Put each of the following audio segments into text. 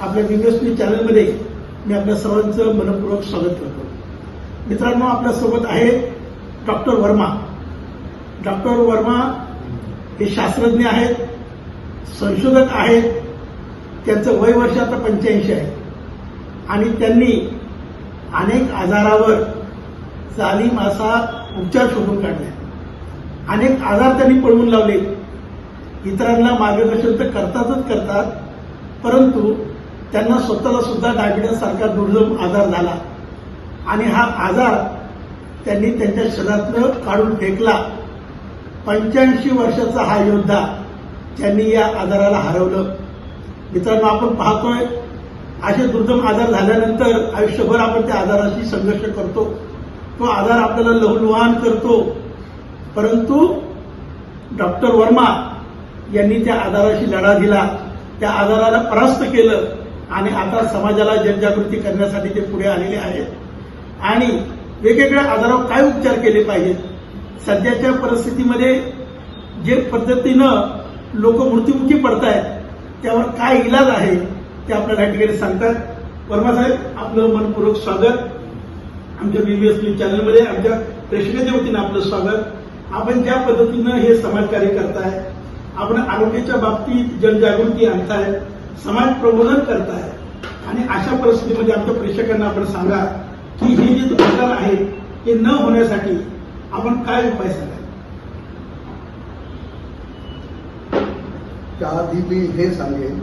आपल्या business news चॅनलमध्ये मी आपल्या सर्वांचं मनपूर्वक स्वागत करतो. मित्रांनो आपल्यासोबत आहे डॉक्टर वर्मा. डॉक्टर वर्मा हे शास्त्रज्ञ आहेत संशोधक आहेत त्यांचं वय वर्ष आता पंच्याऐंशी आहे. आणि त्यांनी अनेक आजारावर जालीम असा उपचार शोधून काढले अनेक आजार त्यांनी पळवून लावले इतरांना मार्गदर्शन तर करतातच करतात परंतु त्यांना स्वतःला सुद्धा डायबिटीस सारखा दुर्लभ आजार झाला. आणि हा आजार त्यांनी त्यांच्या शरीरातनं काढून फेकला. पंच्याऐंशी वर्षाचा हा योद्धा त्यांनी या आजाराला हरवलं. मित्रांनो आपण पाहतोय असे दुर्गम आजार झाल्यानंतर आयुष्यभर आपण त्या आजाराशी संघर्ष करतो. तो आजार आपल्याला लहुलुहान करतो. परंतु डॉक्टर वर्मा यांनी त्या आजाराशी लढा दिला. त्या आजाराला परास्त केलं. आणि आता समाजाला जनजागृती करण्यासाठी ते पुढे आलेले आहेत. आणि वेगवेगळ्या आजारावर काय उपचार केले पाहिजेत? सध्याच्या परिस्थितीमध्ये जे पद्धतीनं लोक मृत्युमुखी पडत आहेत त्यावर काय इलाज आहे ते आपल्याला या ठिकाणी सांगतात. वर्मासाहेब आपलं मनपूर्वक स्वागत. आमच्या बीबीएस न्यूज चॅनलमध्ये आमच्या प्रेक्षकांच्या वतीनं आपलं स्वागत. आपण ज्या पद्धतीनं हे समाजकार्य करताय आपण आरोग्याच्या बाबतीत जनजागृती आणताय समाज प्रबोधन करताय. आणि अशा परिस्थितीमध्ये आमच्या प्रेक्षकांना आपण सांगा की हे जे दुकान आहेत हे न होण्यासाठी आपण काय उपाय सांगा त्याआधी मी हे सांगेन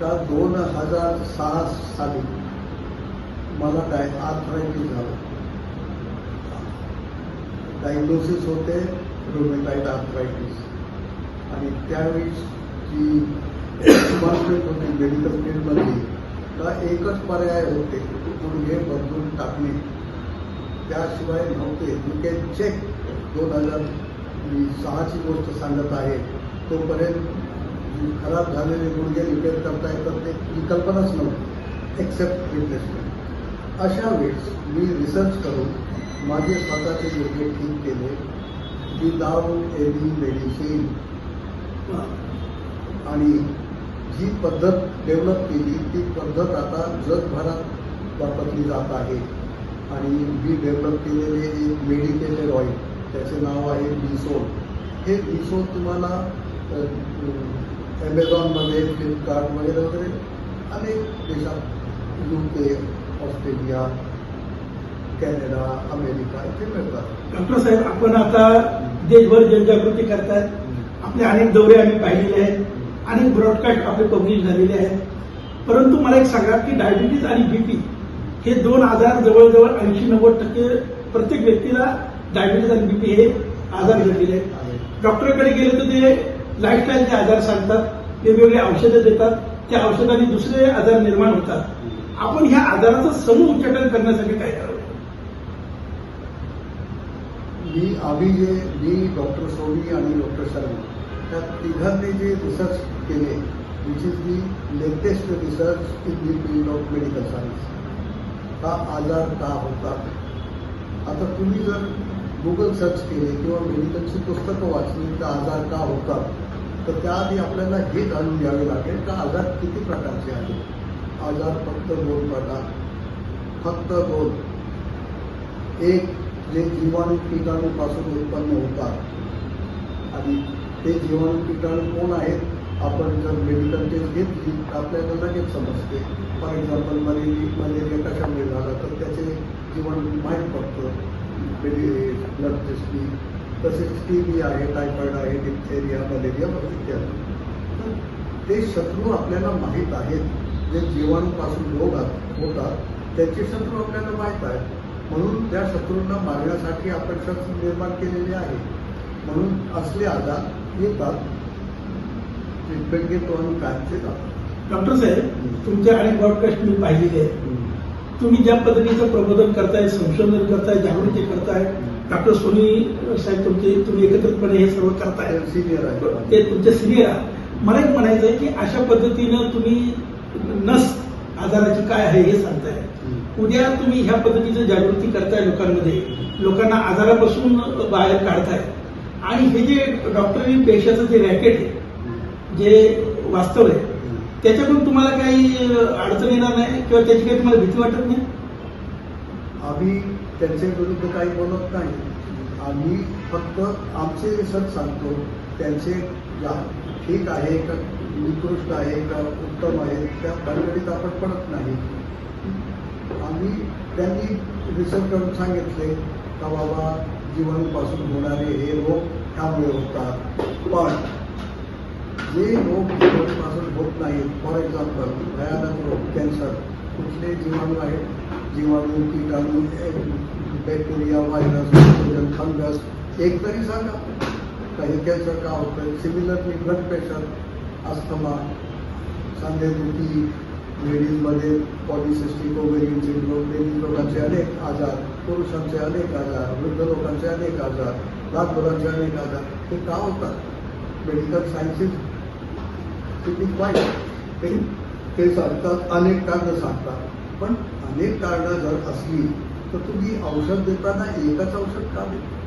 का दोन हजार सहा साली मला काय आर्थरायटिस झालं डायग्नोसिस होते रोमेटाईट आर्थरायटिस आणि त्यावेळी जी डिपार्टमेंट होती मेडिकल फील्डमध्ये का एकच पर्याय होते गुडघे बदलून टाकणे? त्याशिवाय नव्हते. यू कॅन चेक दोन हजार मी सहाची गोष्ट सांगत आहे. तोपर्यंत खराब झालेले गुडघे रिपेअर करता येतात ते ही कल्पनाच नव्हती. एक्सेप्ट रिप्लेसमेंट अशा वेळेस मी रिसर्च करून माझे स्वतःचे गुडघे ठीक केले विदाऊट एनी मेडिसिन आणि जी पद्धत डेव्हलप केली ती पद्धत आता जगभरात वापरली जात आहे. आणि मी डेव्हलप केलेले एक मेडिकेटेड ऑइल त्याचे नाव आहे बिसोल हे बिसोल तुम्हाला ॲमेझॉनमध्ये फ्लिपकार्ट वगैरे वगैरे अनेक देशात U K Australia Canada America इथे मिळतात. डॉक्टर साहेब आपण आता देशभर जनजागृती करतात आपले अनेक दौरे आम्ही पाहिलेले आहेत. अनेक ब्रॉडकास्ट आपले पब्लिश झालेले आहेत. परंतु मला एक सांगा की डायबिटीज आणि बीपी हे दोन आजार जवळजवळ ऐंशी नव्वद टक्के प्रत्येक व्यक्तीला डायबिटीज आणि बीपी हे आजार झालेले आहेत. डॉक्टरकडे गेले तर ते लाईफस्टाईलचे आजार सांगतात वेगवेगळे औषधं देतात त्या औषधांनी दुसरे आजार निर्माण होतात. आपण ह्या आजाराचं समूह उच्चाटन करण्यासाठी काय करावं? मी आम्ही जे मी डॉक्टर सोनी आणि डॉक्टर शर्मा त्या तिघांनी जे रिसर्च केले which is the latest research in the field of medical science हा आजार का होता? आता तुम्ही जर गुगल सर्च केले किंवा मेडिकलची पुस्तकं वाचली तर आजार का होतात तर त्याआधी आपल्याला हे जाणून घ्यावे लागेल का आजार किती प्रकारचे आहेत? आजार फक्त दोन प्रकार. फक्त दोन. एक जे जीवाणू किटाणूपासून उत्पन्न होतात. आणि ते जीवाणू किटाणू कोण आहेत? आपण जर मेडिकल टेस्ट घेतली तर आपल्याला लगेच समजते. फॉर एक्झाम्पल मलेरिया मलेरिया कशामुळे झाला तर त्याचे जीवन माहीत पडतं. म्हणजे ब्लड टेस्टनी तसेच टी बी आहे टायफॉइड आहे डिप्थेरिया मलेरिया इत्यादी तर ते शत्रू आपल्याला माहीत आहेत. जे जीवाणूपासून रोग होतात त्याचे शत्रू आपल्याला माहीत आहेत. म्हणून त्या शत्रूंना मारण्यासाठी आपण शस्त्र निर्माण केलेले आहे. म्हणून असले आजार येतात. ट्रीटमेंट घेतो आणि काढते जातात डॉक्टर साहेब तुमचे अनेक ब्रॉडकास्ट मी पाहिलेले आहेत तुम्ही ज्या पद्धतीचं प्रबोधन करताय संशोधन करताय जागृती करताय डॉक्टर सोनी साहेब तुमचे तुम्ही एकत्रितपणे हे सर्व करताय. सिनियर आहे. ते तुमचे सिनियर आहे. मला एक म्हणायचं आहे की अशा पद्धतीनं तुम्ही नस आजाराची काय आहे हे सांगताय. उद्या तुम्ही ह्या पद्धतीचं जागृती करताय लोकांमध्ये. लोकांना आजारापासून बाहेर काढताय. आणि हे जे डॉक्टरी पेशाचं जे रॅकेट आहे जे वास्तव आहे त्याच्याकडून तुम्हाला काही अडचण येणार नाही किंवा त्याची काही तुम्हाला भीती वाटत नाही? आम्ही त्यांच्या विरुद्ध काही बोलत नाही. आम्ही फक्त आमचे रिसर्च सांगतो. त्यांचे जा- ठीक आहे का निकृष्ट आहे का उत्तम आहे त्या भानगडीत आपण पडत नाही. आम्ही त्यांनी रिसर्च करून सांगितले का बाबा जीवाणूपासून होणारे हे रोग त्यामुळे होतात. पण जे रोग जीवाणूपासून होत नाहीत फॉर एक्झाम्पल भयानक रोग कॅन्सर कुठले जीवाणू आहेत जीवाणू, किटाणू बॅक्टेरिया व्हायरस फंगस एक तरी सांगा काही कॅन्सर का होतं सिमिलरली ब्लड प्रेशर अस्थमा सांधेदुखी लेडीजमध्ये पॉलिसिस्टिक ओव्हेरियन सिंड्रोम लेडीज़ लोकांचे अनेक आजार, पुरुषांचे अनेक आजार, वृद्ध लोकांचे अनेक आजार लहान मुलांचे अनेक आजार, हे का होतात? मेडिकल सायन्सेस किती वाईट ते ते सांगतात अनेक कारणं सांगतात. पण अनेक कारणं जर असली तर तुम्ही औषध देताना एकच औषध का देता?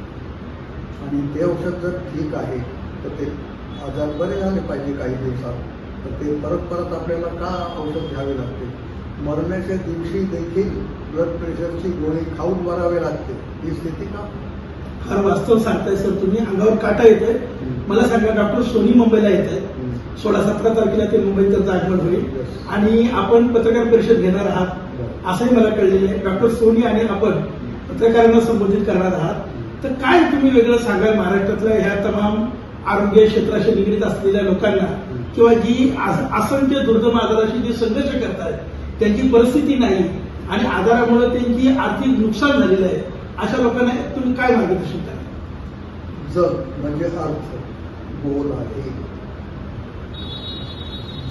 आणि ते औषध जर ठीक आहे तर ते आजार बरे झाले पाहिजे काही दिवसात. तर ते परत परत आपल्याला का औषध घ्यावे लागते? मरण्याच्या दिवशी देखील ब्लड प्रेशरची गोळी खाऊन मरावे लागते. ही स्थिती का? फार वास्तव सांगताय सर. तुम्ही अंगावर काटा येतोय. मला सांगा डॉक्टर सोनी मुंबईला येत आहेत सोळा सतरा तारखेला ते मुंबईत त्यांचं आगमन होईल. आणि आपण पत्रकार परिषद घेणार आहात असंही मला कळलेलं आहे. डॉक्टर सोनी आणि आपण पत्रकारांना संबोधित करणार आहात. तर काय तुम्ही वेगळं सांगाल महाराष्ट्रातल्या ह्या तमाम आरोग्य क्षेत्राशी निगडीत असलेल्या लोकांना? किंवा जी अस- असंख्य दुर्गम आजाराशी जे संघर्ष करतायत त्यांची परिस्थिती नाही आणि आजारामुळे त्यांची आर्थिक नुकसान झालेलं आहे अशा लोकांना तुम्ही काय मार्गदर्शन कराल? जग म्हणजे अर्थ गोल आहे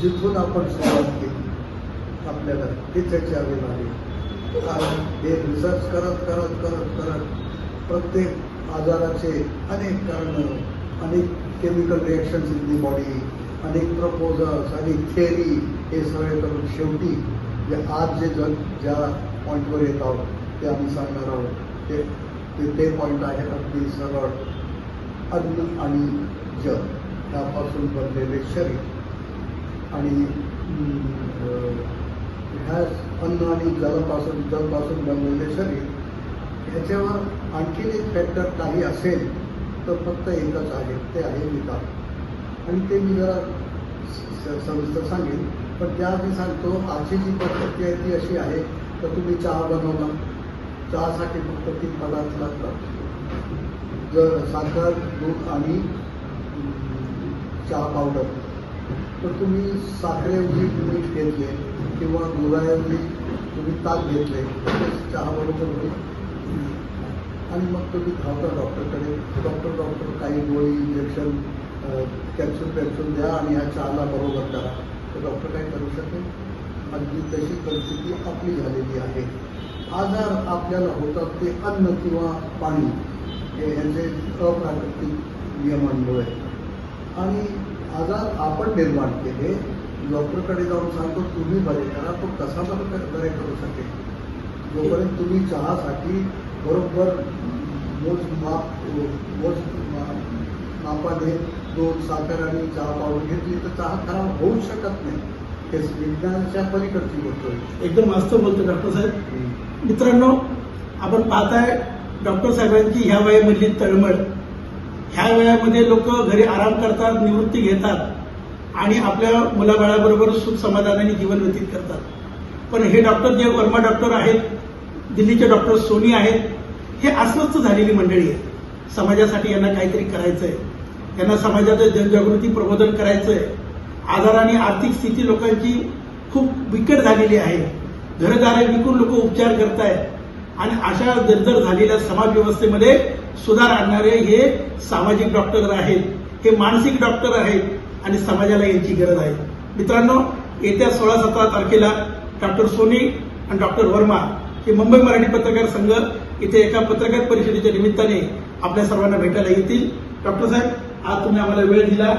जिथून आपण सुरुवात केली आपल्याला तेच यावे लागेल कारण हे रिसर्च करत करत करत करत प्रत्येक आजाराचे अनेक कारणं अनेक chemical reactions in the body अनेक प्रपोजल्स अनेक थेअरी हे सगळे करून शेवटी जे आज जे जग ज्या पॉईंटवर येत आहोत ते आम्ही सांगणार आहोत. ते ते ते पॉईंट आहे अगदी सरळ अन्न आणि जग. त्यापासून बनलेले शरीर. आणि ह्या अन्न आणि जलापासून जलपासून बनलेले शरीर ह्याच्यावर आणखीन एक फॅक्टर काही असेल तर फक्त एकच आहे ते आहे विकार. आणि ते मी जरा सविस्तर सांगेन पण त्याआधी सांगतो आजची जी पद्धती आहे ती अशी आहे तर तुम्ही चहा बनवला. चहासाठी फक्त तीन पदार्थ लागतात. जर साखर दूध आणि चहा पावडर. तर तुम्ही साखरेऐवजी तुम्ही घेतले किंवा दुधाऐवजी तुम्ही ताक घेतले तर ते चहा बरोबर होईल आणि मग तुम्ही धावता डॉक्टरकडे. डॉक्टर डॉक्टर काही गोळी इंजेक्शन कॅप्सूल पॅप्सूल द्या आणि ह्या चहाला बरोबर करा. तर डॉक्टर काय करू शकेल अगदी तशी परिस्थिती आपली झालेली आहे. आजार आपल्याला होतात ते अन्न किंवा पाणी. हे ह्याचे अप्राकृतिक नियमांमुळे. आणि आजार आपण निर्माण केले डॉक्टरकडे जाऊन सांगतो तुम्ही बरे करा तो कसा बरं कर- बरे करू शकेल? जोपर्यंत तुम्ही चहासाठी बरोबर मोज मा- मापाने दूध साखर आणि चहा पावडर घेतली तर चहा खराब होऊच शकत नाही. हे विज्ञानाच्या पलीकडची गोष्ट एकदम वास्तव बोलतो डॉक्टर साहेब. मित्रांनो आपण पाहताय डॉक्टर साहेबांची ह्या वयामधली तळमळ. ह्या वयामध्ये लोक घरी आराम करतात निवृत्ती घेतात आणि आपल्या मुलाबाळाबरोबर सुख समाधानाने जीवन व्यतीत करतात. पण हे डॉक्टर जे वर्मा डॉक्टर आहेत दिल्लीचे डॉक्टर सोनी आहेत हे अस्वस्थ झालेली मंडळी आहे समाजासाठी यांना काहीतरी करायचंय. यांना समाजाचं जनजागृती प्रबोधन करायचंय. आजार आणि आर्थिक स्थिती लोकांची खूप बिकट झालेली आहे. घरदारे विकून लोक उपचार करतायत. आणि अशा जर्जर झालेल्या समाज व्यवस्थेमध्ये सुधार आणणारे हे सामाजिक डॉक्टर आहेत हे मानसिक डॉक्टर आहेत आणि समाजाला यांची गरज आहे. मित्रांनो येत्या सोळा सतरा तारखेला डॉक्टर सोनी आणि डॉक्टर वर्मा हे मुंबई मराठी पत्रकार संघ इथे एका पत्रकार परिषदेच्या निमित्ताने आपल्या सर्वांना भेटायला येतील. डॉक्टर साहेब आज तुम्ही आम्हाला वेळ दिला.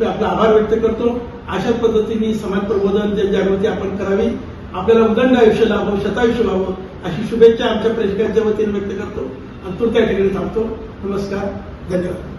मी आपला आभार व्यक्त करतो. अशाच पद्धतीने समाज प्रबोधन जनजागृती आपण करावी. आपल्याला उदंड आयुष्य लाभो शतायुष्य लाभो. अशी शुभेच्छा आमच्या प्रेक्षकांच्या वतीने व्यक्त करतो. आणि तो त्या ठिकाणी थांबतो. नमस्कार. धन्यवाद.